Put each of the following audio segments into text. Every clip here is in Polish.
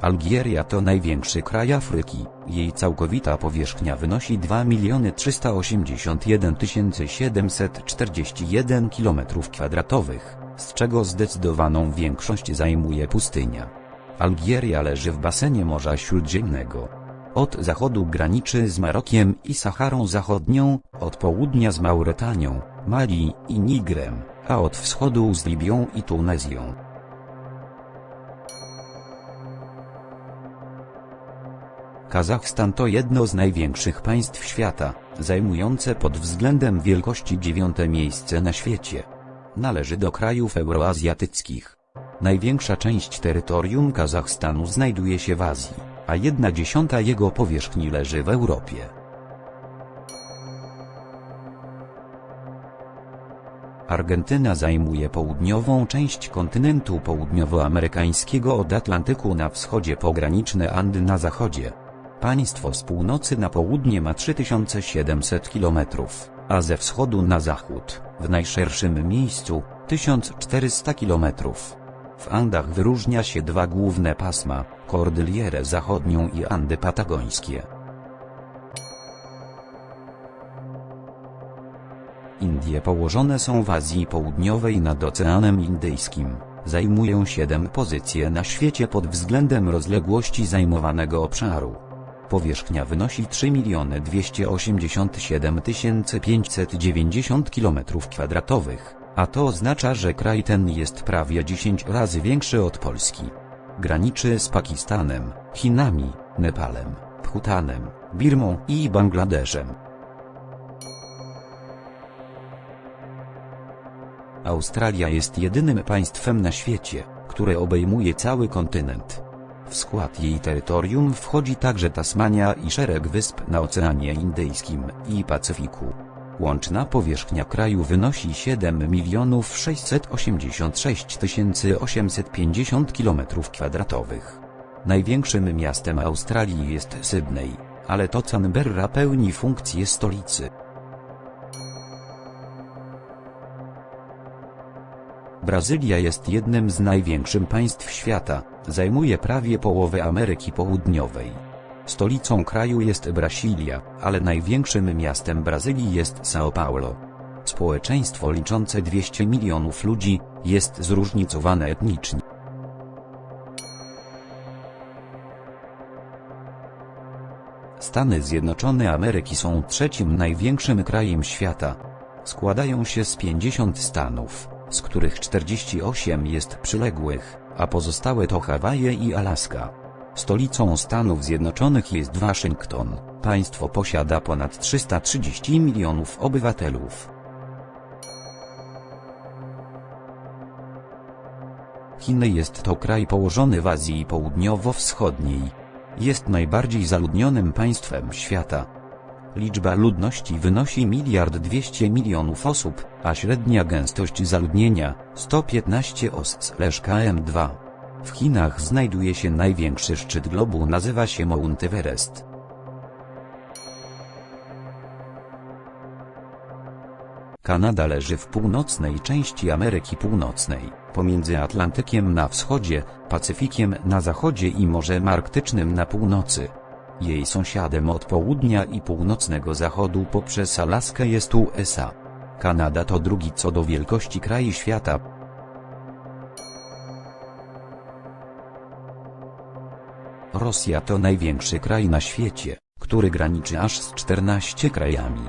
Algieria to największy kraj Afryki. Jej całkowita powierzchnia wynosi 2 381 741 km2, z czego zdecydowaną większość zajmuje pustynia. Algieria leży w basenie Morza Śródziemnego. Od zachodu graniczy z Marokiem i Saharą Zachodnią, od południa z Mauretanią, Mali i Nigrem, a od wschodu z Libią i Tunezją. Kazachstan to jedno z największych państw świata, zajmujące pod względem wielkości dziewiąte miejsce na świecie. Należy do krajów euroazjatyckich. Największa część terytorium Kazachstanu znajduje się w Azji, a jedna dziesiąta jego powierzchni leży w Europie. Argentyna zajmuje południową część kontynentu południowoamerykańskiego od Atlantyku na wschodzie pograniczne Andy na zachodzie. Państwo z północy na południe ma 3700 km, a ze wschodu na zachód, w najszerszym miejscu, 1400 km. W Andach wyróżnia się dwa główne pasma, Kordylierę Zachodnią i Andy Patagońskie. Indie położone są w Azji Południowej nad Oceanem Indyjskim. Zajmują 7 pozycje na świecie pod względem rozległości zajmowanego obszaru. Powierzchnia wynosi 3 287 590 km2, a to oznacza, że kraj ten jest prawie 10 razy większy od Polski. Graniczy z Pakistanem, Chinami, Nepalem, Bhutanem, Birmą i Bangladeszem. Australia jest jedynym państwem na świecie, które obejmuje cały kontynent. W skład jej terytorium wchodzi także Tasmania i szereg wysp na Oceanie Indyjskim i Pacyfiku. Łączna powierzchnia kraju wynosi 7 686 850 km2. Największym miastem Australii jest Sydney, ale to Canberra pełni funkcję stolicy. Brazylia jest jednym z największych państw świata, zajmuje prawie połowę Ameryki Południowej. Stolicą kraju jest Brasilia, ale największym miastem Brazylii jest São Paulo. Społeczeństwo liczące 200 milionów ludzi, jest zróżnicowane etnicznie. Stany Zjednoczone Ameryki są trzecim największym krajem świata. Składają się z 50 stanów, z których 48 jest przyległych, a pozostałe to Hawaje i Alaska. Stolicą Stanów Zjednoczonych jest Waszyngton. Państwo posiada ponad 330 milionów obywatelów. Chiny jest to kraj położony w Azji Południowo-Wschodniej. Jest najbardziej zaludnionym państwem świata. Liczba ludności wynosi miliard 200 milionów osób, a średnia gęstość zaludnienia 115 os/km2. W Chinach znajduje się największy szczyt globu nazywa się Mount Everest. Kanada leży w północnej części Ameryki Północnej, pomiędzy Atlantykiem na wschodzie, Pacyfikiem na zachodzie i Morzem Arktycznym na północy. Jej sąsiadem od południa i północnego zachodu poprzez Alaskę jest USA. Kanada to drugi co do wielkości kraj świata. Rosja to największy kraj na świecie, który graniczy aż z 14 krajami.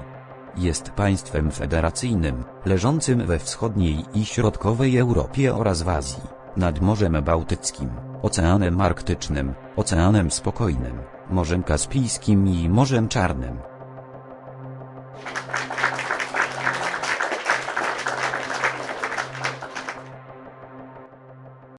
Jest państwem federacyjnym, leżącym we wschodniej i środkowej Europie oraz w Azji, nad Morzem Bałtyckim, Oceanem Arktycznym, Oceanem Spokojnym, Morzem Kaspijskim i Morzem Czarnym.